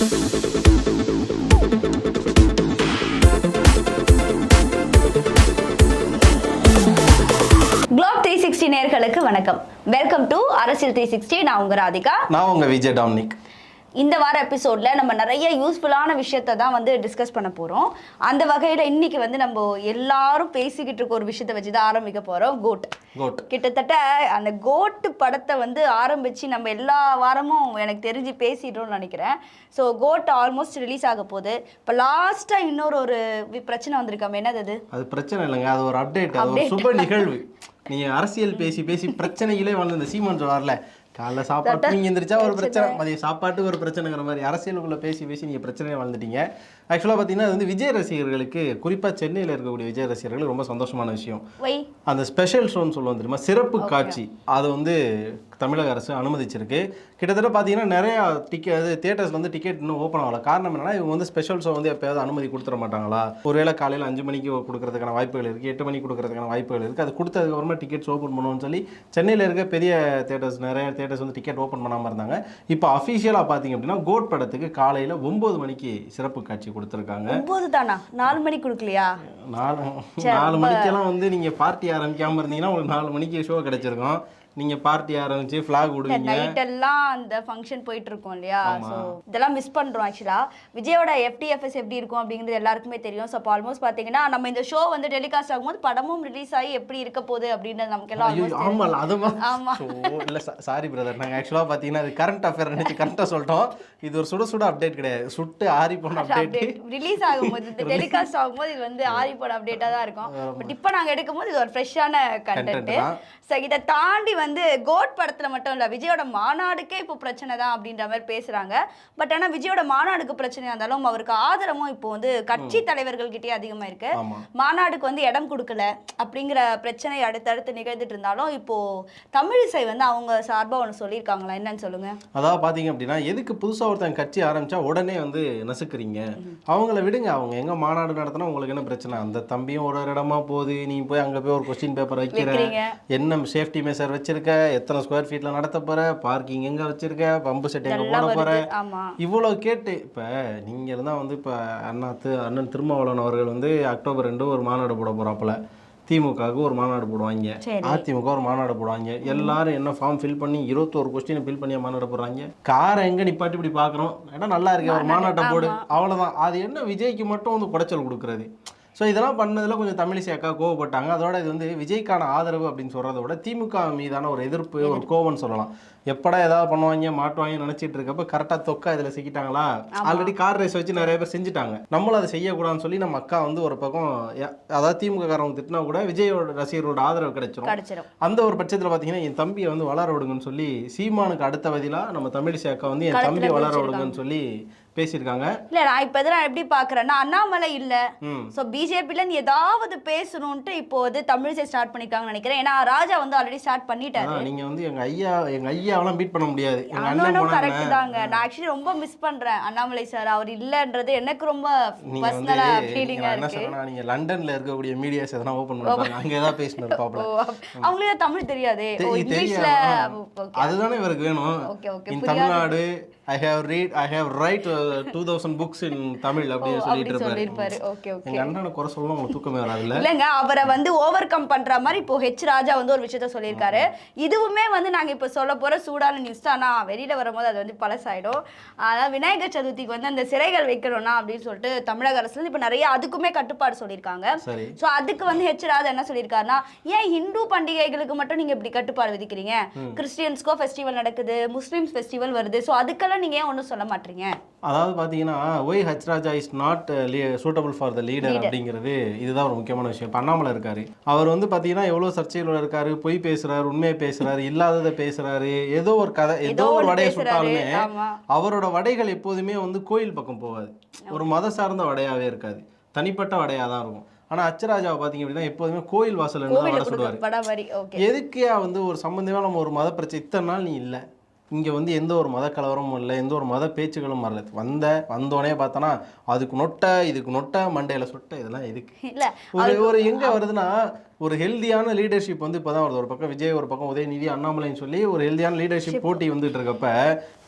Globe three sixty நேர்களுக்கு வணக்கம். Welcome to அரசியல் த்ரீ சிக்ஸ்டி நான் உங்க ராதிகா. நான் உங்க விஜய் டாமினிக். இந்த வார எபிசோட்ல நம்ம நிறைய யூஸ்ஃபுல்லான விஷயத்தை தான் வந்து டிஸ்கஸ் பண்ண போறோம். அந்த வகையில இன்னைக்கு வந்து நம்ம எல்லாரும் பேசிக்கிட்டு இருக்க ஒரு விஷயத்தை வச்சு தான் ஆரம்பிக்க போறோம். கோட் கோட் கிட்டத்தட்ட அந்த கோட்டு படத்தை வந்து ஆரம்பிச்சு நம்ம எல்லா வாரமும் எனக்கு தெரிஞ்சு பேசிட்டோம்னு நினைக்கிறேன். ஸோ கோட் ஆல்மோஸ்ட் ரிலீஸ் ஆக போகுது. இப்போ லாஸ்ட்டாக இன்னொரு ஒரு பிரச்சனை வந்திருக்காம என்னது அது? அது பிரச்சனை இல்லைங்க. அது ஒரு அப்டேட் அது ஒரு சுப நிகழ்வு. நீங்க அரசியல் பேசி பேசி பிரச்சனைகளே வந்து இந்த சீமான் சொல்றாருல காலைல சாப்பாட்டு நீங்க எந்திரிச்சா ஒரு பிரச்சனை. மதியம் சாப்பாட்டு ஒரு பிரச்சனைங்கிற மாதிரி அரசியலுக்குள்ள பேசி பேசி நீங்க பிரச்சனையை வாழ்ந்துட்டீங்க. ஆக்சுவலாக பார்த்தீங்கன்னா அது வந்து விஜய் ரசிகர்களுக்கு குறிப்பாக சென்னையில் இருக்கக்கூடிய விஜய் ரசிகர்களுக்கு ரொம்ப சந்தோஷமான விஷயம். அந்த ஸ்பெஷல் ஷோன்னு சொல்லுவோம் தெரியுமா? சிறப்பு காட்சி. அது வந்து தமிழக அரசு அனுமதிச்சிருக்கு. கிட்டத்தட்ட பார்த்தீங்கன்னா நிறைய டிக்கெட் அது தேட்டர்ஸ் வந்து டிக்கெட் இன்னும் ஓப்பன் ஆகல. காரணம் என்னன்னா இவங்க வந்து ஸ்பெஷல் ஷோ வந்து எப்பயாவது அனுமதி கொடுத்துட மாட்டாங்களா? ஒருவேளை காலையில் அஞ்சு மணிக்கு கொடுக்கறதுக்கான வாய்ப்புகள் இருக்குது எட்டு மணிக்கு கொடுக்கறதுக்கான வாய்ப்புகள் இருக்குது அது கொடுத்ததுக்கப்புறமா டிக்கெட்ஸ் ஓப்பன் பண்ணுவோம்னு சொல்லி சென்னையில் இருக்க பெரிய தேட்டர்ஸ் நிறைய தேட்டர்ஸ் வந்து டிக்கெட் ஓப்பன் பண்ணாமல் இருந்தாங்க. இப்போ அஃபிஷியலாக பார்த்தீங்க அப்படின்னா கோட் படத்துக்கு காலையில் ஒம்பது மணிக்கு சிறப்பு காட்சி கொடுத்துருக்காங்க. ஒம்பது தானா? நாலு மணிக்கு கொடுக்கலையா? நாலு நாலு மணிக்கெல்லாம் வந்து நீங்க பார்ட்டி ஆரம்பிக்காம இருந்தீங்கன்னா உங்களுக்கு நாலு மணிக்கு ஷோ கிடைச்சிருக்கும். நீங்க பார்ட்டி ஆரம்பிச்சு ஃபிளாக் விடுவீங்க. நைட் எல்லாம் அந்த ஃபங்க்ஷன் போயிட்டு இருக்கோம் இல்லையா ஸோ இதெல்லாம் மிஸ் பண்றோம் ஆக்சுவலா விஜயோட எஃப்டிஎஃப்எஸ் எப்படி இருக்கும் அப்படிங்கிறது எல்லாருக்குமே தெரியும். அப்போ ஆல்மோஸ்ட் பார்த்தீங்கன்னா நம்ம இந்த ஷோ வந்து டெலிகாஸ்ட் ஆகும்போது படமும் ரிலீஸ் ஆகி எப்படி இருக்க போகுது அப்படின்றது நமக்கு எல்லாம் ஆமால அது ஆமா. இல்ல சாரி பிரதர் நாங்க ஆக்சுவலா பாத்தீங்கன்னா அது கரண்ட் அஃபேர் நினைச்சு கரெக்டா சொல்லிட்டோம். இது ஒரு சுட சுட அப்டேட் கிடையாது. சுட்டு ஆறி போன அப்டேட் ரிலீஸ் ஆகும்போது டெலிகாஸ்ட் ஆகும்போது இது வந்து ஆரி போட அப்டேட்டாக தான் இருக்கும். பட் இப்போ நாங்கள் எடுக்கும்போது இது ஒரு ஃப்ரெஷ்ஷான கண்டென்ட். ஸோ இதை தாண்டி வந்து கோட் படத்தில் மட்டும் இல்லை விஜயோட மாநாடுக்கே இப்போ பிரச்சனை தான் அப்படின்ற மாதிரி பேசுகிறாங்க பட் ஆனால் விஜயோட மாநாடுக்கு பிரச்சனையாக இருந்தாலும் அவருக்கு ஆதரவும் இப்போ வந்து கட்சி தலைவர்கள்கிட்டயே அதிகமாக இருக்கு. மாநாடுக்கு வந்து இடம் கொடுக்கல அப்படிங்கிற பிரச்சனை அடுத்தடுத்து நிகழ்ந்துட்டு இருந்தாலும் இப்போ தமிழிசை வந்து அவங்க சார்பாக ஒன்று சொல்லியிருக்காங்களா? என்னன்னு சொல்லுங்க. அதாவது பாத்தீங்க அப்படின்னா எதுக்கு புதுசா ஒருத்தன் கட்சி ஆரம்பிச்சா உடனே வந்து நசுக்குறீங்க? அவங்கள விடுங்க அவங்க எங்க மாநாடு நடத்தினா உங்களுக்கு என்ன பிரச்சனை? அந்த தம்பியும் ஒரு ஒரு இடமா போகுது நீ போய் அங்க போய் ஒரு கொஸ்டின் பேப்பர் வைக்கிற வைக்கிறீங்க என்ன சேஃப்டி மெஷர் வச்சிருக்க எத்தனை ஸ்கொயர் ஃபீட்ல நடத்த போற பார்க்கிங் எங்க வச்சிருக்க பம்பு செட் எங்க போட போற? வருது ஆமா. இவ்வளோ கேட்டு இப்போ நீங்கள் இருந்தால் வந்து இப்போ அண்ணா தி அண்ணன் திருமாவளவன் அவர்கள் வந்து அக்டோபர் ரெண்டு ஒரு மாநாடு போட போகிறாப்புல திமுகவுக்கு ஒரு மாநாடு போடுவாங்க. அதிமுக ஒரு மாநாடு போடுவாங்க. எல்லாரும் என்ன ஃபார்ம் ஃபில் பண்ணி இருபத்தோரு கொஸ்டினை ஃபில் பண்ணி மாநாடு போடுறாங்க? காரை எங்கே நிப்பாட்டி இப்படி பார்க்குறோம் இடம் நல்லா இருக்கு ஒரு மாநாட்டை போடு. அவ்வளோதான் அது என்ன விஜய்க்கு மட்டும் வந்து குடைச்சல் கொடுக்குறது? ஸோ இதெல்லாம் பண்ணதில் கொஞ்சம் தமிழிசை அக்கா கோவப்பட்டாங்க. அதோட இது வந்து விஜய்க்கான ஆதரவு அப்படின்னு சொல்கிறத விட திமுக மீதான ஒரு எதிர்ப்பு ஒரு கோவம்னு சொல்லலாம். எப்படா ஏதாவது பண்ணுவாங்க மாட்டுவாங்க நினச்சிட்டு இருக்கப்ப கரெக்டாக தொக்கா இதில் சிக்கிட்டாங்களா? ஆல்ரெடி கார் ரேஸ் வச்சு நிறைய பேர் செஞ்சுட்டாங்க. நம்மளும் அதை செய்யக்கூடாதுன்னு சொல்லி நம்ம அக்கா வந்து ஒரு பக்கம் அதாவது திமுக காரவங்க திட்டினா கூட விஜயோட ரசிகரோட ஆதரவு கிடைச்சிரும். அந்த ஒரு பட்சத்தில் பார்த்தீங்கன்னா என் தம்பியை வந்து வளர விடுங்கன்னு சொல்லி சீமானுக்கு அடுத்த பதிலாக நம்ம தமிழிசை அக்கா வந்து என் தம்பியை வளர. விடுங்கன்னு சொல்லி பேசியிருக்காங்க. இல்ல நான் இப்ப இதெல்லாம் எப்படி பாக்குறேன்னா அண்ணாமலை இல்ல. சோ பிஜேபில இருந்து ஏதாவது பேசணும்ட்டு இப்போ வந்து தமிழிசை ஸ்டார்ட் பண்ணிருக்காங்கன்னு நினைக்கிறேன். ஏன்னா ராஜா வந்து ஆல்ரெடி ஸ்டார்ட் பண்ணிட்டாரு. நீங்க வந்து எங்க ஐயா எங்க ஐயாவெல்லாம் பீட் பண்ண முடியாது. அண்ணனும் கரெக்ட் தாங்க. நான் ஆக்சுவலி ரொம்ப மிஸ் பண்றேன் அண்ணாமலை சார் அவர் இல்லன்றது எனக்கு ரொம்ப பர்சனலா நீங்க ஃபீலிங்கா இருக்கு. நீங்க லண்டன்ல இருக்கக்கூடிய மீடியாஸ் எதனா ஓபன் பண்ணுவாங்க அங்க ஏதாவது பேசினு ஓ இருப்பாப்ல அவங்களுக்கு தமிழ் தெரியாதே. இங்கிலீஷ்ல அதுதானே இவருக்கு வேணும். Okay okay. In Tamil Nadu I have read I have write two thousand books in Tamil அப்படின்னு சொல்லிட்டு இருப்பாரு. ஓகே ஓகே எங்க அண்ணனை குறை சொல்லணும் உங்களுக்கு தூக்கமே வராதுல்ல இல்லைங்க அவரை வந்து ஓவர் கம் பண்ற மாதிரி இப்போ ஹெச் ராஜா வந்து ஒரு விஷயத்த சொல்லியிருக்காரு. இதுவுமே வந்து நாங்க இப்போ சொல்ல போற சூடான நியூஸ் தான். ஆனா வெளியில வரும்போது அது வந்து பழசாயிடும். அதாவது விநாயகர் சதுர்த்திக்கு வந்து அந்த சிறைகள் வைக்கணும்னா அப்படின்னு சொல்லிட்டு தமிழக அரசுல இருந்து இப்போ நிறைய அதுக்குமே கட்டுப்பாடு சொல்லியிருக்காங்க. ஸோ அதுக்கு வந்து ஹெச் ராஜா என்ன சொல்லியிருக்காருன்னா ஏன் ஹிந்து பண்டிகைகளுக்கு மட்டும் நீங்க இப்படி கட்டுப்பாடு விதிக்கிறீங்க? கிறிஸ்டியன்ஸ்க்கோ ஃபெஸ்டிவல் நடக்குது முஸ்லிம்ஸ் ஃபெஸ்டிவல் வருது. ஸோ அதுக்கெல்லாம் நீங்க ஏன் ஒன்றும் சொல்ல மாட்டீங்க? அதாவது பார்த்தீங்கன்னா why H Raja is not suitable for the leader அப்படிங்கிறது இதுதான் ஒரு முக்கியமான விஷயம். இப்ப அண்ணாமலை இருக்காரு. அவர் வந்து பார்த்தீங்கன்னா எவ்வளோ சர்ச்சைகள் இருக்காரு பொய் பேசுறாரு உண்மையை பேசுறாரு இல்லாததை பேசுறாரு ஏதோ ஒரு கதை ஏதோ ஒரு வடையை சுட்டாலுமே அவரோட வடைகள் எப்போதுமே வந்து கோயில் பக்கம் போகாது. ஒரு மத சார்ந்த வடையாவே இருக்காது. தனிப்பட்ட வடையா தான் இருக்கும். ஆனா அச்சராஜாவை பார்த்தீங்க அப்படின்னா எப்போதுமே கோயில் இருந்து தான் வடை சுடுவார். எதுக்கே வந்து ஒரு சம்பந்தமே நம்ம ஒரு மத பிரச்சனை இத்தனை நாள் நீ இல்லை. இங்கே வந்து எந்த ஒரு மத கலவரமும் இல்லை எந்த ஒரு மத பேச்சுகளும் வரல. வந்த வந்தோடனே பார்த்தோன்னா அதுக்கு நொட்டை இதுக்கு நொட்டை மண்டையில் சொட்டை இதெல்லாம் எதுக்கு இல்ல ஒரு ஒரு எங்க வருதுன்னா ஒரு ஹெல்தியான லீடர்ஷிப் வந்து இப்போதான் வருது. ஒரு பக்கம் விஜய் ஒரு பக்கம் உதயநிதி அண்ணாமலைன்னு சொல்லி ஒரு ஹெல்தியான லீடர்ஷிப் போட்டி வந்துட்டு இருக்கப்ப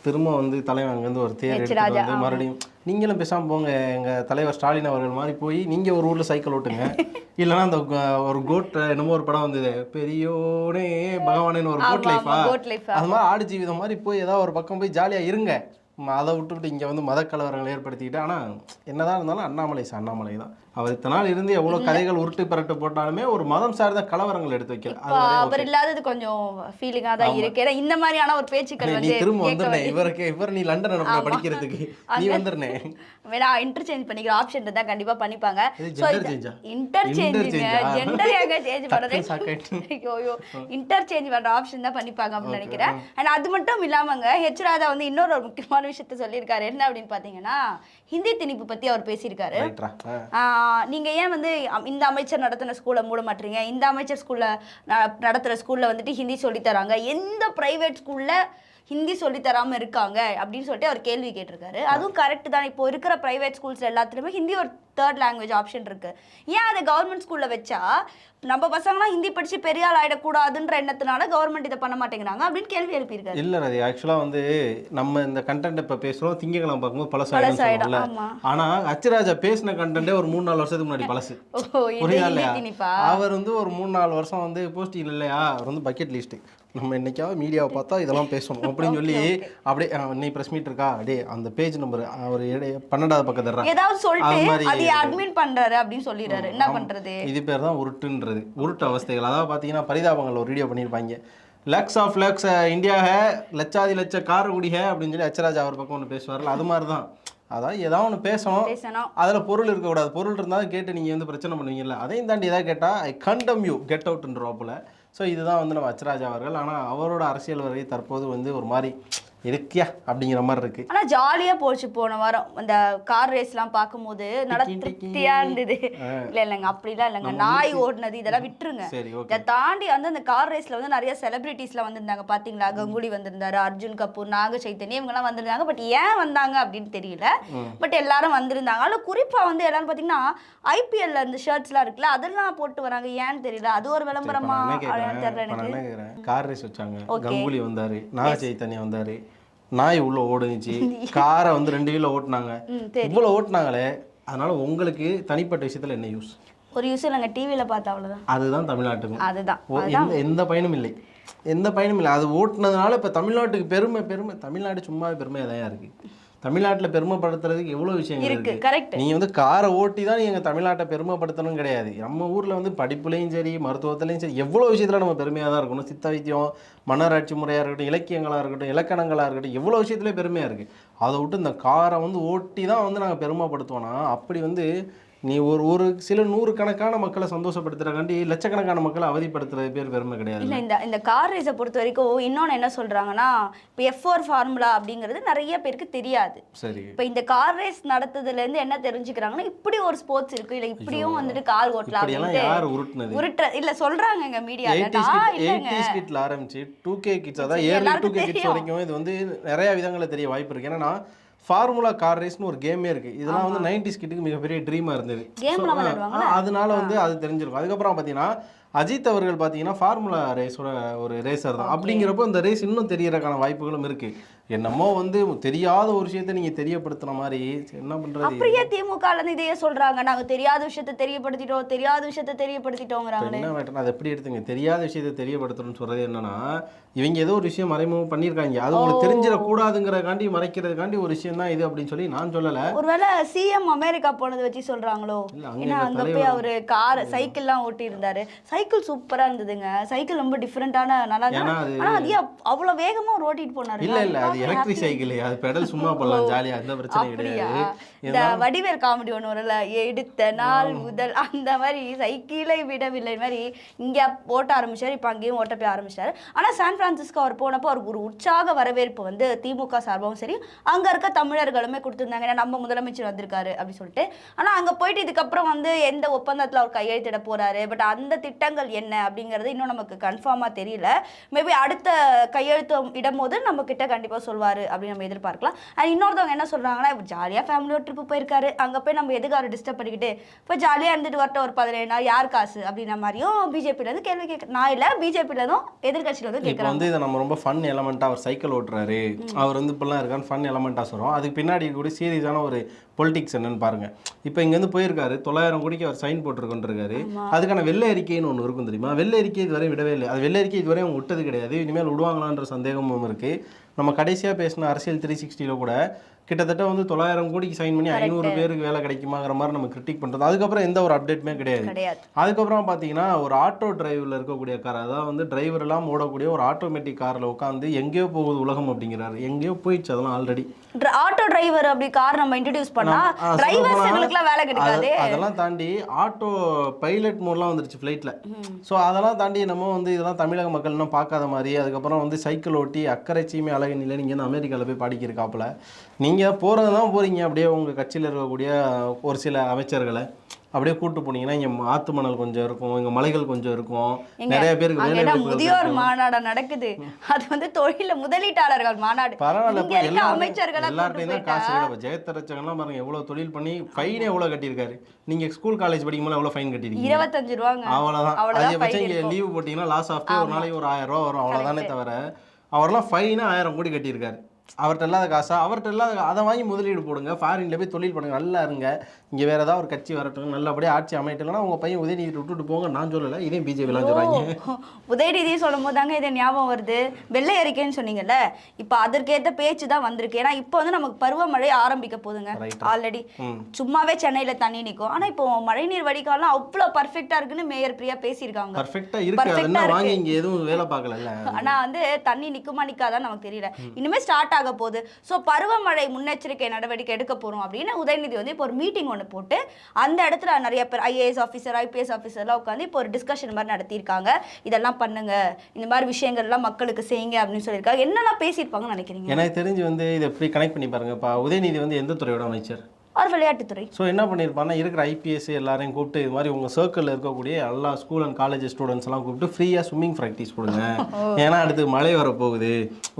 திரும்ப வந்து தலைவன் அங்கேருந்து ஒரு தேர் ராஜா, வந்து மறுபடியும் நீங்களும் பேசாம போங்க. எங்க தலைவர் ஸ்டாலின் அவர்கள் மாதிரி போய் நீங்க ஒரு ஊர்ல சைக்கிள் ஓட்டுங்க. இல்லைன்னா அந்த ஒரு கோட் என்னமோ ஒரு படம் வந்தது. பெரியோனே பகவானேன்னு ஒரு கோட் லைஃபா. அது மாதிரி ஆடு ஜீவிதம் மாதிரி போய் ஏதாவது ஒரு பக்கம் போய் ஜாலியா இருங்க. அதை விட்டுவிட்டு இங்க வந்து மத கலவரங்களை ஏற்படுத்திக்கிட்டு ஆனா என்னதான் இருந்தாலும் அண்ணாமலை சார் அண்ணாமலை தான். அவர் நாள் இருந்து எவ்வளவு கதைகள் உருட்டு பரட்டு போட்டாலுமே ஒரு மதம் சார்ந்த கலவரங்கள் எடுத்து வைக்கல. அவர் இல்லாதது கொஞ்சம் ஃபீலிங்கா தான் இருக்கு. ஏன்னா இந்த மாதிரியான ஒரு பேச்சுக்கள் நீ திரும்ப வந்துடுனே இவருக்கு இவர் நீ லண்டன் அனுப்புற ஆமா. படிக்கிறதுக்கு. நீ வந்துடுனே வேணா இன்டர்சேஞ்ச் பண்ணிக்கிற ஆப்ஷன் இருந்தா கண்டிப்பா பண்ணிப்பாங்க. ஆ? gender ஏங்க shock ஆயிட்டு. ஐயோ, பண்ற option தான் பண்ணிப்பாங்க அப்படின்னு நினைக்கிறேன். And அது மட்டும் இல்லாமங்க ஹெச் ராஜா வந்து இன்னொரு ஒரு முக்கியமான விஷயத்த சொல்லியிருக்காரு. என்ன அப்படின்னு பாத்தீங்கன்னா ஹிந்தி திணிப்பு பத்தி அவர் பேசியிருக்காரு. ரைட்ரா ஆ. ஆஹ் நீங்க ஏன் வந்து இந்த அமைச்சர் நடத்தின ஸ்கூலை மூட மாட்டீங்க இந்த அமைச்சர் ஸ்கூல்ல நடத்துற ஸ்கூல்ல வந்துட்டு ஹிந்தி சொல்லி தராங்க. எந்த பிரைவேட் ஸ்கூல்ல ஹிந்தி சொல்லி தராம இருக்காங்க அப்படின்னு சொல்லிட்டு அவர் கேள்வி கேட்டிருக்காரு. அதுவும் கரெக்ட் தான். இப்போ இருக்கிற பிரைவேட் ஸ்கூல்ஸ் எல்லாத்துலயுமே ஹிந்தி ஒரு தேர்ட் லாங்குவேஜ் ஆப்ஷன் இருக்கு. ஏன் அதை கவர்மெண்ட் ஸ்கூல்ல வச்சா? நம்ம பசங்களாம் ஹிந்தி படிச்சு பெரிய ஆள் ஆயிடக்கூடாதுன்ற எண்ணத்தினால கவர்மெண்ட் இதை பண்ண மாட்டேங்கிறாங்க அப்படின்னு கேள்வி எழுப்பியிருக்காரு. இல்ல ரதி ஆக்சுவலா வந்து நம்ம இந்த கண்டென்ட் இப்ப பேசுறோம் திங்கக்கிழமை பார்க்கும்போது பழசு பழசாயிடும். ஆனா அச்சுராஜா பேசின கண்டென்ட்டே ஒரு மூணு நாலு வருஷத்துக்கு முன்னாடி பழசு. புரியுதா அவர் வந்து ஒரு மூணு நாலு வருஷம் வந்து போஸ்டிங் இல்லையா? அவர் வந்து பக்கெட் லிஸ்ட் நம்ம என்னைக்காவது மீடியாவை பார்த்தா இதெல்லாம் பேசணும் அப்படின்னு சொல்லி அப்படியே நீ ப்ரெஸ் மீட் இருக்கா? டே அந்த பேஜ் நம்பர் அவர் பன்னெண்டாவது பக்கம் தர்றா. ஏதாவது அது சொல்லிட்டு அதை அட்மின் பண்றாரு அப்படின்னு சொல்லிடுறாரு. என்ன பண்றது? இது பேர் தான் உருட்டுன்றது. உருட்டு அவஸ்தைகள். அதாவது பார்த்தீங்கன்னா பரிதாபங்கள் ஒரு வீடியோ பண்ணியிருப்பாங்க. Lakhs of lakhs India hey லட்சாதி லட்ச கார் குடி ஹே அப்படின்னு சொல்லி அச்சராஜ் அவர் பக்கம் ஒன்று பேசுவார்ல அது மாதிரி தான் அதாவது ஏதாவது ஒன்று பேசணும். பேசணும். அதில் பொருள் இருக்கக்கூடாது. பொருள் இருந்தாலும் கேட்டு நீங்கள் வந்து பிரச்சனை பண்ணுவீங்கல்ல. அதையும் தாண்டி எதாவது கேட்டால் ஐ கண்டம் யூ கெட் அவுட்ன்றோப்புல ஸோ இதுதான் வந்து நம்ம அச்சராஜ் அவர்கள். ஆனால் அவரோட அரசியல் வரை தற்போது வந்து ஒரு மாதிரி இருக்கியா அப்படிங்கிற மாதிரி இருக்கு. ஆனா ஜாலியா போச்சு போன வாரம். அந்த கார் ரேஸ்லாம் பார்க்கும்போது நல்ல. திருப்தியா இருந்தது. இல்ல இல்லைங்க அப்படிலாம் இல்லைங்க. நாய் ஓடுனது இதெல்லாம் விட்டுருங்க. இதை தாண்டி வந்து அந்த கார் ரேஸ்ல வந்து நிறைய செலிபிரிட்டிஸ்லாம் வந்திருந்தாங்க. பாத்தீங்களா? கங்குலி வந்திருந்தாரு அர்ஜுன் கபூர் நாக சைத்தன்யா இவங்கெல்லாம் வந்திருந்தாங்க. பட் ஏன் வந்தாங்க அப்படின்னு தெரியல. பட் எல்லாரும் வந்திருந்தாங்க. அதுல குறிப்பா வந்து எல்லாரும் பாத்தீங்கன்னா ஐபிஎல்ல இந்த ஷர்ட்ஸ்லாம் இருக்குல்ல அதெல்லாம் போட்டு வராங்க. ஏன்னு தெரியல. அது ஒரு விளம்பரமா தெரியல எனக்கு. கார் ரேஸ் வச்சாங்க. கங்குலி வந்தாரு நாக சைத்தன்யா வந்தாரு. நாய் உள்ள ஓடுனுச்சு. காரை வந்து ரெண்டு வீல ஓட்டுனாங்க. இவ்வளோ ஓட்டுனாங்களே அதனால உங்களுக்கு தனிப்பட்ட விஷயத்துல என்ன யூஸ் ஒரு யூஸ் நாங்க டிவில பார்த்தா அவ்வளவுதான். அதுதான் தமிழ்நாட்டுக்கும் அதுதான் எந்த பயனும் இல்லை. எந்த பயனும் இல்லை. அது ஓட்டுனதுனால இப்போ தமிழ்நாட்டுக்கு பெருமை பெருமை. தமிழ்நாடு சும்மா பெருமையாக தான் இருக்கு? தமிழ்நாட்டில் பெருமைப்படுத்துறதுக்கு எவ்வளோ விஷயங்கள் இருக்கு கரெக்ட் நீங்க வந்து காரை ஓட்டி தான் நீங்க தமிழ்நாட்டை பெருமைப்படுத்தணும் கிடையாது. நம்ம ஊர்ல வந்து படிப்புலையும் சரி மருத்துவத்திலையும் சரி எவ்வளோ விஷயத்துல நம்ம பெருமையா தான் இருக்கணும்? சித்த வைத்தியம் மன்னராட்சி முறையா இருக்கட்டும் இலக்கியங்களா இருக்கட்டும் இலக்கணங்களா இருக்கட்டும் எவ்வளோ விஷயத்துல பெருமையா இருக்கு. அதை விட்டு இந்த காரை வந்து ஓட்டி தான் வந்து நாங்க பெருமைப்படுத்துவோம்னா அப்படி வந்து நீ ஒரு ஒரு சில நூறு கணக்கான மக்களை சந்தோஷப்படுத்துறக்காண்டி லட்சக்கணக்கான மக்களை அவதிப்படுத்துறது பேர் பெருமை கிடையாது. இல்ல இந்த இந்த கார் ரேஸை பொறுத்த வரைக்கும் இன்னொன்னு என்ன சொல்றாங்கன்னா இப்போ எஃப் ஃபோர் ஃபார்முலா அப்படிங்கிறது நிறைய பேருக்கு தெரியாது. சரி. இப்போ இந்த கார் ரேஸ் நடத்ததுல இருந்து என்ன தெரிஞ்சுக்கிறாங்கன்னா இப்படி ஒரு ஸ்போர்ட்ஸ் இருக்கு. இல்ல இப்படியும் வந்துட்டு கார் ஓட்டலாம் யார் உருட்டுனது? உருட்டுற இல்ல சொல்றாங்க எங்க மீடியால எயிட்டிஸ் நான் கிட் இல்லைங்க. எயிட்டிஸ் கிட்ல ஆரம்பிச்சு டூ கே கிட்ஸ் அதாவது ஏர்லி டூ கே கிட்ஸ். வரைக்கும் இது வந்து நிறைய விதங்களில் தெரிய வாய்ப்பு இருக்கு. ஏன்னா ஃபார்முலா கார் ரேஸ்னு ஒரு கேமே இருக்கு. இதெல்லாம் வந்து நைன்டிஸ் கிட்டுக்கு மிகப்பெரிய ட்ரீமா இருந்தது. அதனால வந்து அது தெரிஞ்சிருக்கும். அதுக்கப்புறம் பார்த்தீங்கன்னா அஜித் அவர்கள் பார்த்தீங்கன்னா ஃபார்முலா ரேஸோட ஒரு ரேசர் தான். அப்படிங்கிறப்போ இந்த ரேஸ் இன்னும் தெரியறதுக்கான வாய்ப்புகளும் இருக்கு. என்னமோ வந்து தெரியாத ஒரு விஷயத்தை நீங்க தெரியப்படுத்துன மாதிரி. என்ன பண்றது? அப்படியே திமுக இதையே சொல்றாங்க. நாங்க தெரியாத விஷயத்த தெரியப்படுத்திட்டோம் தெரியாத விஷயத்த இப்ப தெரியப்படுத்திட்டோங்கிறாங்களே என்ன அதை எப்படி எடுத்துங்க? தெரியாத விஷயத்தை தெரியப்படுத்தணும்னு சொல்றது என்னன்னா இவங்க ஏதோ ஒரு விஷயம் மறைமுகம் பண்ணியிருக்காங்க. அது உங்களுக்கு தெரிஞ்சிடக்கூடாதுங்கிறக்காண்டி மறைக்கிறதுக்காண்டி ஒரு விஷயம் தான் இது அப்படின்னு சொல்லி நான் சொல்லல. ஒருவேளை சிஎம் அமெரிக்கா போனதை வச்சு சொல்றாங்களோ? ஏன்னா அங்க போய் அவரு கார் சைக்கிள்லாம் ஓட்டி இருந்தாரு சைக்கிள் சூப்பரா இருந்ததுங்க. சைக்கிள் ரொம்ப டிஃப்ரெண்டான நல்லா ஆனா அது அவ்வளவு வேகமா ஓட்டிட்டு போனாரு இல்ல இல்ல அது எலக்ட்ரிக் சைக்கிள் அது பெடல் சும்மா போடலாம் ஜாலியா எந்த பிரச்சனையும் அப்படியா? கிடையாது இந்த வடிவேல் காமெடி ஒன்று வரல எடுத்த நாள் முதல் அந்த மாதிரி சைக்கிளை விடவில்லை. மாதிரி இங்க ஓட்ட ஆரம்பிச்சாரு இப்போ அங்கேயும் ஓட்ட போய் ஆரம்பிச்சாரு. ஆனா சான் பிரான்சிஸ்கோ அவர் போனப்போ அவருக்கு ஒரு உற்சாக வரவேற்பு வந்து திமுக சார்பாகவும் சரி அங்க இருக்க தமிழர்களுமே கொடுத்துருந்தாங்க. ஏன்னா நம்ம முதலமைச்சர் வந்திருக்காரு அப்படி சொல்லிட்டு. ஆனா அங்க போயிட்டு இதுக்கப்புறம் வந்து எந்த ஒப்பந்தத்துல அவர் கையெழுத்திட போறாரு? பட் அந்த திட்டங்கள் என்ன அப்படிங்கிறது இன்னும் நமக்கு கன்ஃபார்மாக தெரியல. மேபி அடுத்த கையெழுத்து இடும்போது நம்ம கிட்ட கண்டிப்பாக சொல்வார் அப்படின்னு நம்ம எதிர்பார்க்கலாம். அண்ட் இன்னொருத்தவங்க என்ன சொல்கிறாங்கன்னா ஜாலியாக ஃபேமிலியோட ட்ரிப்பு போயிருக்காரு. அங்கே போய் நம்ம எதுக்கு அவரை டிஸ்டர்ப் பண்ணிக்கிட்டு இப்போ ஜாலியாக இருந்துட்டு வரட்டும் ஒரு பதினேழு நாள் யார் காசு? அப்படின்ற மாதிரியும் பிஜேபியிலேருந்து கேள்வி கேட்க நான் இல்லை பிஜேபியிலேருந்தும் எதிர்கட்சியில வந்து இப்போ வந்து இதை நம்ம ரொம்ப ஃபன் எலமெண்ட்டாக அவர் சைக்கிள் ஓட்டுறாரு. அவர் வந்து இப்படிலாம் இருக்கான்னு ஃபன் எலமெண்ட்டாக சொல்கிறோம் அதுக்கு பின்னாடி கூட சீரியஸான ஒரு பொலிட்டிக்ஸ் என்னன்னு பாருங்க. இப்போ இங்கேருந்து போயிருக்காரு. தொள்ளாயிரம் கோடிக்கு அவர் சைன் போட்டிருக்கோன்றிருக்காரு. அதுக்கான வெள்ளை அறிக்கைன்னு ஒன்று இருக்கும் தெரியுமா? வெள்ளை அறிக்கை இதுவரை விடவே இல்லை. அது வெள்ளை அறிக்கை இதுவரை அவங்க விட்டது கிடையாது. இனிமேல் விடுவாங்களான்ற சந்தேகமும் இருக்கு. நம்ம கடைசியாக பேசின அரசியல் த்ரீ சிக்ஸ்டியில் கூட கிட்டத்தட்ட வந்து தொள்ளாயிரம் கோடிக்கு சைன் பண்ணி ஐநூறு பேருக்கு வேலை கிடைக்குமாங்கிற மாதிரி நம்ம கிரிட்டிக் பண்ணுறது அதுக்கப்புறம் எந்த ஒரு அப்டேட்டுமே கிடையாது. அதுக்கப்புறம் பார்த்தீங்கன்னா ஒரு ஆட்டோ டிரைவில் இருக்கக்கூடிய கார் அதாவது வந்து டிரைவர் எல்லாம் ஓடக்கூடிய ஒரு ஆட்டோமேட்டிக் காரில் உட்காந்து எங்கேயோ போகுது உலகம் அப்படிங்கிறாரு. எங்கேயோ போயிடுச்சு அதெல்லாம் ஆல்ரெடி ஆட்டோ டிரைவர் அப்படி கார் நம்ம இன்ட்ரடியூஸ் பண்ணா ஆ, சொல்ல டிரைவர்ஸ் போனா, எங்களுக்குலாம் வேலை கிடைக்காது. அதெல்லாம் தாண்டி ஆட்டோ பைலட் மோட்லாம் வந்துருச்சு ஃப்ளைட்டில் ஸோ அதெல்லாம் தாண்டி நம்ம வந்து இதெல்லாம் தமிழக மக்கள் இன்னும் பார்க்காத மாதிரி அதுக்கப்புறம் வந்து சைக்கிள் ஓட்டி அக்கறை சீமை அழகு நிலை நீங்கள் அமெரிக்காவில் போய் பாடிக்கிருக்காப்புல. நீங்கள் போகிறது தான் போகிறீங்க அப்படியே உங்கள் கட்சியில் இருக்கக்கூடிய ஒரு சில அமைச்சர்களை அப்படியே கூட்டு போனீங்கன்னா இங்கே ஆத்து மணல் கொஞ்சம் இருக்கும் இங்கே மலைகள் கொஞ்சம் இருக்கும்? நிறைய பேருக்கு முதியோர். மாநாடு நடக்குது. அது வந்து தொழில முதலீட்டாளர்கள் மாநாடு. பரவாயில்ல இப்ப அமைச்சர்களா எல்லார்ட்டையும் தான் காசு கிடையாது ஜெயத்தரச்சகம்லாம் பாருங்க எவ்வளவு தொழில் பண்ணி ஃபைன் எவ்வளவு கட்டியிருக்காரு. நீங்க ஸ்கூல் காலேஜ் படிக்கும்போது எவ்வளவு ஃபைன் கட்டிருக்கீங்க இருபத்தஞ்சு ரூபாங்க. அவ்வளவுதான் அதிகபட்சம் இங்க. லீவு போட்டீங்கன்னா லாஸ் ஆஃப் ஒரு நாளைக்கு ஒரு ஆயிரம் ரூபா வரும். அவ்வளவுதானே தவிர அவர்லாம் ஃபைனா ஆயிரம் கோடி கட்டியிருக்காரு. அவர்கிட்ட இல்லாத காசா? அவர்கிட்ட இல்லாத அதை வாங்கி முதலீடு போடுங்க. ஃபாரின்ல போய் தொழில் பண்ணுங்க. நல்லா இருங்க. இங்க வேற ஏதாவது ஒரு கட்சி வரட்டும். நல்லபடியா ஆட்சி அமையட்டலன்னா உங்க பையன் உதயநிதி விட்டுட்டு போங்க. நான் சொல்லல. இதே பிஜேபிலாம் சொல்றாங்க ஓ, உதயநிதி சொல்லும் போது தாங்க இது ஞாபகம் வருது. வெள்ளை அறிக்கைன்னு சொன்னீங்கல்ல? இப்போ அதற்கேற்ற பேச்சு தான் வந்திருக்கு. ஏன்னா இப்போ வந்து நமக்கு பருவமழை ஆரம்பிக்க Right. ஆல்ரெடி. சும்மாவே சென்னையில தண்ணி நிற்கும் ஆனா இப்போ மழைநீர் வடிகால்லாம் அவ்வளோ பர்ஃபெக்டா இருக்குன்னு மேயர் பிரியா பேசியிருக்காங்க. பர்ஃபெக்டா இருக்கு. வாங்கி இங்க எதுவும் வேலை பார்க்கல ஆனா வந்து தண்ணி நிக்குமா நிக்காதான்னு நமக்கு தெரியல. இனிமே ஸ்டார்ட் ஆக போகுது. ஸோ பருவமழை முன்னெச்சரிக்கை நடவடிக்கை எடுக்க போகிறோம் அப்படின்னு உதயநிதி வந்து இப்போ ஒரு மீட்டிங் ஒன்று போட்டு அந்த இடத்துல நிறைய பேர் ஐஏஎஸ் ஆஃபீஸர் ஐபிஎஸ் ஆஃபீஸர்லாம் உட்காந்து இப்போ ஒரு டிஸ்கஷன் மாதிரி நடத்தியிருக்காங்க. இதெல்லாம் பண்ணுங்க. இந்த மாதிரி விஷயங்கள்லாம் மக்களுக்கு செய்யுங்க அப்படின்னு சொல்லியிருக்காங்க. என்னெல்லாம் பேசியிருப்பாங்கன்னு நினைக்கிறீங்க? எனக்கு தெரிஞ்சு வந்து இதை எப்படி கனெக்ட் பண்ணி பாருங்க. இப்போ உதயநிதி வந்து எந்த துறையோட அமைச்சர்? ஒரு விளையாட்டுத்துறை. ஸோ என்ன பண்ணியிருப்பாங்கன்னா இருக்கிற ஐபிஎஸ் எல்லாரையும் கூப்பிட்டு இது மாதிரி உங்கள் சர்க்கிளில் இருக்கக்கூடிய எல்லா ஸ்கூல் அண்ட் காலேஜ் ஸ்டூடெண்ட்ஸ் எல்லாம் கூப்பிட்டு ஃப்ரீயாக ஸ்விம்மிங் ப்ராக்டிஸ் கொடுங்க. ஏன்னா அடுத்து மழை வரப்போகுது.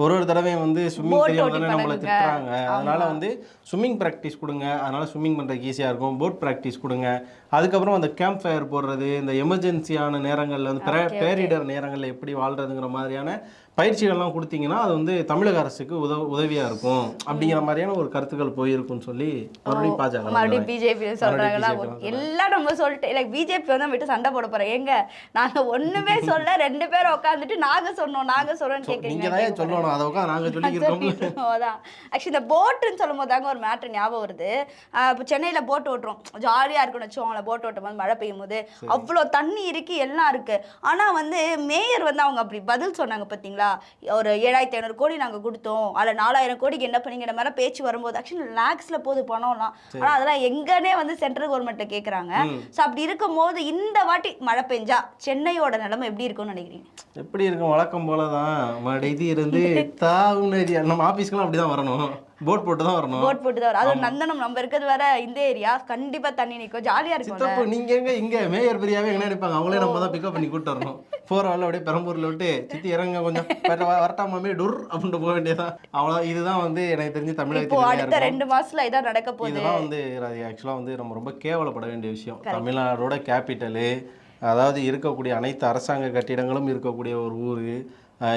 ஒரு ஒரு தடவையும் வந்து ஸ்விம்மிங் Boat தெரியாம ஓட்டி தானே நம்மளை. திட்டுறாங்க. அதனால வந்து ஸ்விம்மிங் ப்ராக்டிஸ் கொடுங்க. அதனால ஸ்விம்மிங் பண்ணுறதுக்கு ஈஸியாக இருக்கும். போட் ப்ராக்டிஸ் கொடுங்க. அதுக்கப்புறம் அந்த கேம்ப் ஃபயர் போடுறது இந்த எமர்ஜென்சியான நேரங்களில் வந்து பேர பேரிடர் நேரங்களில் எப்படி வாழ்றதுங்கிற மாதிரியான பயிற்சிகள்லாம் கொடுத்தீங்கன்னா அது வந்து தமிழக அரசுக்கு உதவ உதவியாக இருக்கும். அப்படிங்கிற மாதிரியான ஒரு கருத்துக்கள் போயிருக்குன்னு சொல்லி மறுபடியும் பாஜக மறுபடியும் பிஜேபி ல எல்லாம் நம்ம சொல்லிட்டு இல்லை பிஜேபி வந்து விட்டு சண்டை போட போறோம் எங்க நாங்க ஒண்ணுமே சொல்ல ரெண்டு பேரும் உட்காந்துட்டு நாங்க சொன்னோம் நாங்க சொல்றோம்னு நீங்க கேக்குறீங்க தான் சொல்லணும்? அதை உட்காந்து நாங்கள் சொல்லிக்கிறோம். அதான். ஆக்சுவலி இந்த போட்டுன்னு சொல்லும் போது தாங்க ஒரு மேட்ரு ஞாபகம் வருது. இப்போ சென்னையில் போட் ஓட்டுறோம். ஜாலியாக இருக்கும்னு வச்சோங்களேன் போட் ஓட்டும் போது மழை பெய்யும் போது. அவ்வளோ தண்ணி இருக்கு எல்லாம் இருக்கு. ஆனால் வந்து மேயர் வந்து அவங்க அப்படி பதில் சொன்னாங்க பார்த்தீங்களா ஒரு ஏழாயிரத்தி ஐநூறு கோடி நாங்கள் கொடுத்தோம். அதில் நாலாயிரம் கோடிக்கு என்ன பண்ணிங்கிற மாதிரி பேச்சு வரும்போது ஆக்சுவலி லேக்ஸில் போகுது பணம்லாம். ஆனால் அதெல்லாம் எங்கன்னே வந்து சென்ட்ரல் கவர்மெண்ட்டை கேட்குறாங்க ஸோ அப்படி இருக்கும்போது இந்த வாட்டி மழை பெஞ்சா சென்னையோட நிலைமை எப்படி இருக்கும்னு நினைக்கிறீங்க? எப்படி இருக்கும்? வழக்கம் போல தான் மடைதி இருந்து தாவுனரி நம்ம ஆஃபீஸ்க்குலாம் அப்படி தான் வரணும். போட் போட்டு தான் வரணும். போட் போட்டு தான் வரும். அதுவும் நந்தனம் நம்ம இருக்கிறது வேற இந்த ஏரியா கண்டிப்பா தண்ணி நிற்கும் ஜாலியா இருக்கும் நீங்க எங்க? இங்க மேயர் பெரியாவே எங்க நினைப்பாங்க அவங்களே நம்ம தான் பிக்கப் பண்ணி கூட்டு வரணும். போற வரல அப்படியே பெரம்பூர்ல விட்டு சித்தி இறங்க கொஞ்சம். வரட்டா- மாமே டுர் அப்படின்ட்டு போக வேண்டியதான் அவ்வளோ இதுதான் வந்து எனக்கு தெரிஞ்சு தமிழகத்தில் அடுத்த ரெண்டு மாசத்துல இதான் நடக்க போகுது. இதெல்லாம் வந்து ஆக்சுவலாக வந்து நம்ம ரொம்ப கேவலப்பட வேண்டிய விஷயம். தமிழ்நாடோட கேபிட்டலு அதாவது இருக்கக்கூடிய அனைத்து அரசாங்க கட்டிடங்களும் இருக்கக்கூடிய ஒரு ஊர்.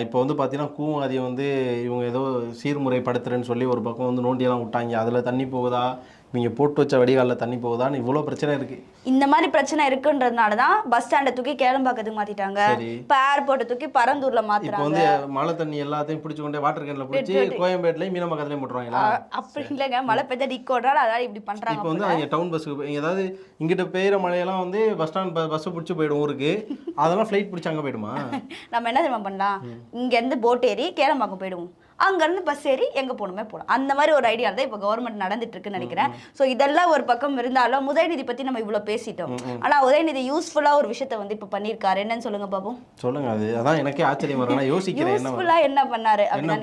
இப்போ வந்து பார்த்தீங்கன்னா கூவாதியை வந்து இவங்க ஏதோ சீர்முறைப்படுத்துறேன்னு சொல்லி ஒரு பக்கம் வந்து நோண்டியெல்லாம் விட்டாங்க. அதில் தண்ணி போகுதா? இவங்க போட்டு வச்ச வடிகாலில் தண்ணி போகுதான்னு இவ்வளோ பிரச்சனை இருக்குது இந்த மாதிரி பிரச்சனை இருக்குன்றதுனால தான் பஸ் ஸ்டாண்டை தூக்கி கேளம்பாக்கத்துக்கு மாத்திட்டாங்க. இப்போ ஏர்போர்ட்டை தூக்கி பரந்தூர்ல மாத்துறாங்க. வந்து மழை தண்ணி எல்லாத்தையும் பிடிச்சி கொண்டே வாட்டர் கேனில் பிடிச்சி கோயம்பேட்லேயும் மீனம்பக்கத்துலேயும் போட்டுருவாங்களா? அஹ் அப்படி இல்லைங்க. மழை பெய்த நிக்கோட்றால் அதாவது இப்படி பண்றாங்க இப்போ வந்து அவங்க டவுன் பஸ்ஸுக்கு ஏதாவது இங்கிட்ட பெய்கிற மழையெல்லாம் வந்து பஸ் ஸ்டாண்ட் பஸ்ஸை பிடிச்சி போயிடும் ஊருக்கு. அதெல்லாம் ஃப்ளைட் பிடிச்சி அங்கே போயிடுமா? நம்ம என்ன தெரியுமா பண்ணலாம்? இங்க இருந்து போட் ஏறி கேளம்பாக்கம் போயிடுவோம். அங்க இருந்து பஸ் ஏறி எங்க போகணுமே போகலாம். அந்த மாதிரி ஒரு ஐடியா தான் இப்போ கவர்மெண்ட் நடந்துட்டு இருக்குன்னு நினைக்கிறேன் ஸோ இதெல்லாம் ஒரு பக்கம் இருந்தாலும் உதயநிதி பத்தி நம்ம இவ்வளவு பேசிட்டோம். ஆனா உதயநிதி யூஸ்ஃபுல்லா ஒரு விஷயத்த வந்து இப்போ பண்ணியிருக்காரு. என்னன்னு சொல்லுங்க பாப்போம் சொல்லுங்க அது அதான் எனக்கே ஆச்சரியம் யோசிக்கிறேன் என்ன பண்ணாரு அப்படின்னு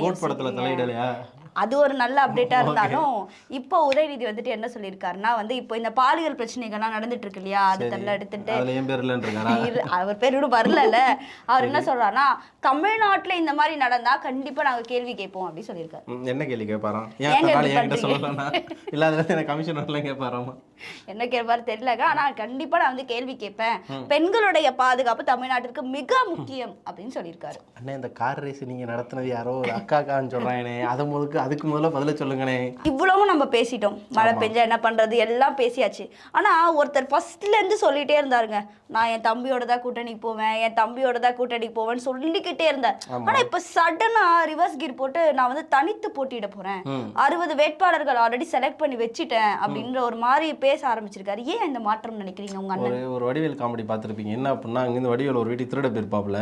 அது ஒரு நல்ல அப்டேட்டா இருந்தாலும் இப்போ உதயநிதி வந்துட்டு என்ன சொல்லியிருக்காருன்னா வந்து இப்போ இந்த பாலியல் பிரச்சனைகள்லாம் நடந்துட்டு இருக்கு இல்லையா அது தள்ள எடுத்துட்டு அவர் பேர் இன்னும் வரலல்ல அவர் என்ன சொல்றாருன்னா தமிழ்நாட்டுல இந்த மாதிரி நடந்தா கண்டிப்பா நாங்க கேள்வி கேட்போம் அப்படின்னு சொல்லியிருக்காரு. என்ன கேள்வி கேட்பாராம் ஏன் எனக்கு கமிஷன் வரலாம் கேட்பாராமா? என்ன கேட்பாரு தெரியலங்க ஆனா கண்டிப்பா நான் வந்து கேள்வி கேட்பேன். பெண்களுடைய பாதுகாப்பு தமிழ்நாட்டிற்கு மிக முக்கியம் அப்படின்னு சொல்லியிருக்காரு. அண்ணே இந்த கார் ரேஸ் நீங்க நடத்துனது யாரோ ஒரு அக்காக்கான்னு சொல்றாங்கண்ணே அதை முதலுக்கு அதுக்கு முதல்ல பதில சொல்லுங்கண்ணே இவ்வளவும் நம்ம பேசிட்டோம். மழை பெஞ்சா என்ன பண்றது? எல்லாம் பேசியாச்சு. ஆனா ஒருத்தர் ஃபர்ஸ்ட்ல இருந்து சொல்லிட்டே இருந்தாருங்க. நான் என் தம்பியோட தான் கூட்டணிக்கு போவேன் என் தம்பியோட தான் கூட்டணிக்கு போவேன்னு சொல்லிக்கிட்டே இருந்தார். ஆனா இப்ப சடனா ரிவர்ஸ் கீர் போட்டு நான் வந்து தனித்து போட்டியிட போறேன். அறுபது வேட்பாளர்கள் ஆல்ரெடி செலக்ட் பண்ணி வச்சுட்டேன் அப்படின்ற ஒரு மாதிரி பேச ஆரம்பிச்சிருக்காரு. ஏன் இந்த மாற்றம் நினைக்கிறீங்க உங்க அண்ணன்? ஒரு வடிவேல் காமெடி பார்த்துருப்பீங்க. என்ன அப்படின்னா அங்கேருந்து வடிவேல் ஒரு வீட்டுக்கு திருட போயிருப்பாப்புல.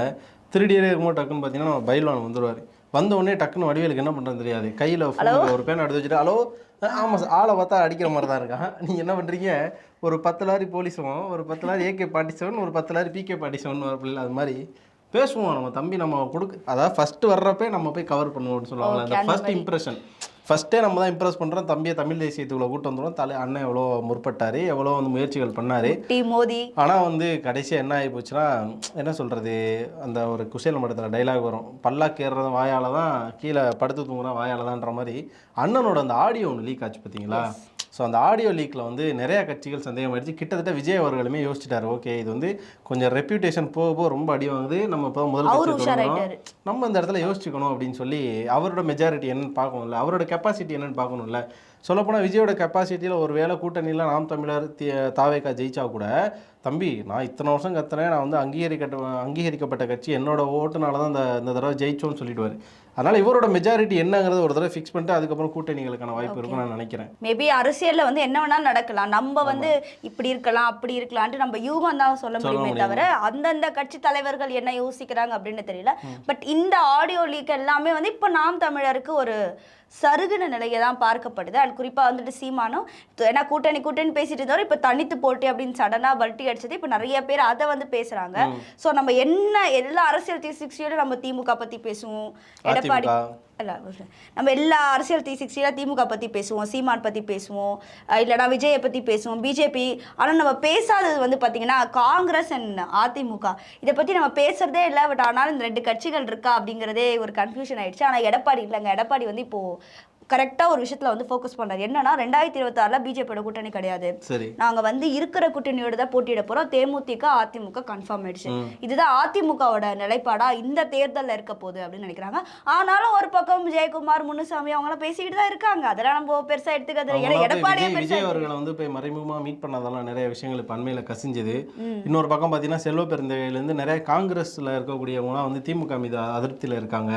திருடியே இருக்கும்போது டக்குன்னு பார்த்தீங்கன்னா நம்ம பயில்வான் வந்துருவார். வந்த உடனே டக்குன்னு வடிவேலுக்கு என்ன பண்ணுறது தெரியாது. கையில் ஒரு பேன் எடுத்து வச்சுட்டு ஹலோ? ஆமாம் சார் ஆளை பார்த்தா அடிக்கிற மாதிரி தான் இருக்கான். நீங்கள் என்ன பண்ணுறீங்க ஒரு பத்து லாரி போலீஸும் ஒரு பத்து லாரி ஏகே ஃபார்ட்டி செவன் ஒரு பத்து லாரி பிகே ஃபார்ட்டி செவன் வரப்பில்ல அது மாதிரி பேசுவோம். நம்ம தம்பி நம்ம கொடுக்க அதாவது ஃபஸ்ட்டு வர்றப்பே நம்ம போய் கவர் பண்ணுவோம்னு சொல்லுவாங்கல்ல Okay, அந்த மாதிரி. இம்ப்ரெஷன் ஃபஸ்ட்டே நம்ம தான் இம்ப்ரெஸ் பண்ணுறோம் தம்பியை தமிழ் தேசியத்துக்குள்ள கூட்டு வந்துடும் தலை அண்ணன் எவ்வளோ முற்பட்டார் எவ்வளோ வந்து முயற்சிகள் பண்ணார். டி மோதி. ஆனால் வந்து கடைசியாக என்ன ஆகி போச்சுன்னா என்ன சொல்கிறது அந்த ஒரு குசேல மடத்தில் டைலாக் வரும். பல்லாக்கு ஏறுறது வாயால் தான் கீழே படுத்து தூங்குறா வாயால் தான்ற மாதிரி அண்ணனோட அந்த ஆடியோ ஒன்று லீக் ஆச்சு பார்த்தீங்களா ஸோ அந்த ஆடியோ லீக்கில் வந்து நிறைய கட்சிகள் சந்தேகம் ஆயிடுச்சு. கிட்டத்தட்ட விஜய் அவர்களுமே யோசிச்சிட்டாரு ஓகே இது வந்து கொஞ்சம் ரெப்யூட்டேஷன் போக போக ரொம்ப அடி வாங்குது. நம்ம இப்போ முதல். நம்ம இந்த இடத்துல யோசிச்சுக்கணும் அப்படின்னு சொல்லி அவரோட மெஜாரிட்டி என்னன்னு பார்க்கணும்ல. அவரோட கெப்பாசிட்டி என்னன்னு பார்க்கணும்ல. சொல்லப்போனால் விஜயோட கெப்பாசிட்டியில் ஒரு வேளை கூட்டணியில் நாம் தமிழர் தாவேக்கா ஜெயிச்சா கூட தம்பி நான் இத்தனை வருஷம் கத்துனேன் நான் வந்து அங்கீகரிக்கட்ட அங்கீகரிக்கப்பட்ட கட்சி என்னோட ஓட்டுனால தான் இந்த இந்த தடவை ஜெயிச்சோன்னு சொல்லிடுவார். அதனால் இவரோட மெஜாரிட்டி என்னங்கிறத ஒரு தடவை ஃபிக்ஸ் பண்ணிட்டு அதுக்கப்புறம் கூட்டணிகளுக்கான வாய்ப்பு இருக்கும்னு நான் நினைக்கிறேன். மேபி அரசியல்ல வந்து என்ன வேணாலும் நடக்கலாம். நம்ம வந்து இப்படி இருக்கலாம் அப்படி இருக்கலாம்ட்டு நம்ம யூகம் தான் சொல்ல முடியும். தவிர அந்தந்த கட்சி தலைவர்கள் என்ன யோசிக்கிறாங்க அப்படின்னு தெரியல. பட் இந்த ஆடியோ லீக் எல்லாமே வந்து இப்போ நாம் தமிழருக்கு ஒரு சருகுன நிலையை தான் பார்க்கப்படுது. அண்ட் குறிப்பா வந்துட்டு சீமானும் ஏன்னா கூட்டணி கூட்டணி பேசிட்டு இருந்தவரை இப்போ தனித்து போட்டி அப்படின்னு சடனா பல்ட்டி அடிச்சது. இப்போ நிறைய பேர் அதை வந்து பேசுறாங்க. ஸோ நம்ம என்ன எல்லா அரசியல் த்ரீ சிக்ஸ்டியோட நம்ம திமுக பத்தி பேசுவோம். எடப்பாடி. இல்லை நம்ம எல்லா அரசியல் த்ரீ சிக்ஸ்டியில் திமுக பற்றி பேசுவோம் சீமான் பற்றி பேசுவோம் இல்லைனா விஜயை பற்றி பேசுவோம் பிஜேபி ஆனால் நம்ம பேசாதது வந்து பார்த்திங்கன்னா காங்கிரஸ் அண்ட் அதிமுக இதை பற்றி நம்ம பேசுறதே இல்லை பட் ஆனாலும் இந்த ரெண்டு கட்சிகள் இருக்கா அப்படிங்கிறதே ஒரு கன்ஃபியூஷன் ஆயிடுச்சு. ஆனால் எடப்பாடி இல்லைங்க. எடப்பாடி வந்து இப்போது கரெக்டாக ஒரு விஷயத்தில் வந்து ஃபோக்கஸ் பண்ணுறாரு என்னன்னா ரெண்டாயிரத்தி இருபத்தாறில் பிஜேபியோட கூட்டணி கிடையாது. சரி. நாங்க வந்து இருக்கிற கூட்டணியோட தான் போட்டியிட போறோம். தேமுதிக அதிமுக கன்ஃபார்ம் ஆயிடுச்சு. இதுதான் அதிமுகவோட நிலைப்பாடா? இந்த தேர்தல்ல இருக்க போகுது அப்படின்னு நினைக்கிறாங்க. ஆனாலும் ஒரு பக்கம் ஜெயக்குமார் முனுசாமி அவங்க எல்லாம் பேசிக்கிட்டு தான் இருக்காங்க. அதெல்லாம் நம்ம பெருசா எடுத்துக்கிறது இல்லை. ஏன்னா அவங்களாம் எடப்பாடியே விஜய் அவர்களை வந்து போய் மறைமுகமாக மீட் பண்ணதெல்லாம் நிறைய விஷயங்கள் இப்போ அண்மையில் கசிஞ்சது. இன்னொரு பக்கம் பார்த்தீங்கன்னா செல்வ பெருந்தகையிலேருந்து நிறைய காங்கிரஸில் இருக்கக்கூடியவங்களாம் வந்து திமுக மீது அதிருப்தியில் இருக்காங்க.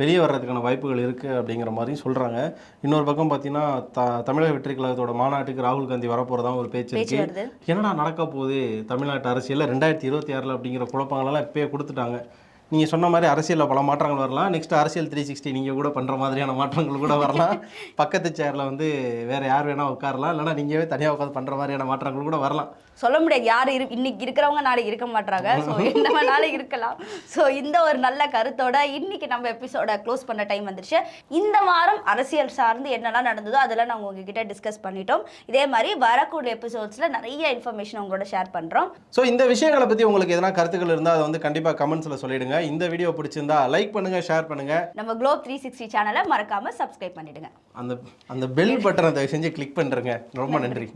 வெளியே வர்றதுக்கான வாய்ப்புகள் இருக்குது அப்படிங்கிற மாதிரியும் சொல்கிறாங்க இன்னொரு பக்கம் பார்த்தீங்கன்னா த தமிழக வெற்றி கழகத்தோட மாநாட்டுக்கு ராகுல் காந்தி வரப்போகிறதா ஒரு பேச்சு இருக்கு. என்னடா நடக்க போகுது தமிழ்நாட்டு அரசியலில்? ரெண்டாயிரத்தி இருபத்தி ஆறில் அப்படிங்கிற குழப்பங்களெல்லாம் இப்பயே கொடுத்துட்டாங்க. நீங்கள் சொன்ன மாதிரி அரசியலில் பல மாற்றங்கள் வரலாம். நெக்ஸ்ட் அரசியல் த்ரீ சிக்ஸ்டி நீங்கள் கூட பண்ணுற மாதிரியான மாற்றங்கள் கூட வரலாம். பக்கத்து சேரில் வந்து வேறு யார் வேணால் உட்காரலாம். இல்லைனா நீங்கவே தனியாக உட்காந்து பண்ணுற மாதிரியான மாற்றங்கள் கூட வரலாம். சொல்ல முடியாது. யார் இரு இன்னைக்கு இருக்கிறவங்க நாளைக்கு இருக்க மாட்டாங்க ஸோ என்ன வேணாலும் இருக்கலாம். ஸோ இந்த ஒரு நல்ல கருத்தோட இன்னைக்கு நம்ம எபிசோட க்ளோஸ் பண்ண டைம் வந்துருச்சு. இந்த வாரம் அரசியல் சார்ந்து என்னெல்லாம் நடந்ததோ அதெல்லாம் நாங்கள் உங்ககிட்ட டிஸ்கஸ் பண்ணிட்டோம். இதே மாதிரி வரக்கூடிய எபிசோட்ஸில் நிறைய இன்ஃபர்மேஷன் உங்களோட ஷேர் பண்ணுறோம் ஸோ இந்த விஷயங்களை பற்றி உங்களுக்கு எதனா கருத்துக்கள் இருந்தால் அதை வந்து கண்டிப்பாக கமெண்ட்ஸில் சொல்லிடுங்க. இந்த வீடியோ பிடிச்சிருந்தா லைக் பண்ணுங்கள் ஷேர் பண்ணுங்கள் நம்ம குளோப் த்ரீ சிக்ஸ்டி சேனலை மறக்காமல் சப்ஸ்கிரைப் பண்ணிடுங்க. அந்த அந்த பெல் பட்டனை செஞ்சு கிளிக் பண்ணுறேங்க ரொம்ப நன்றி.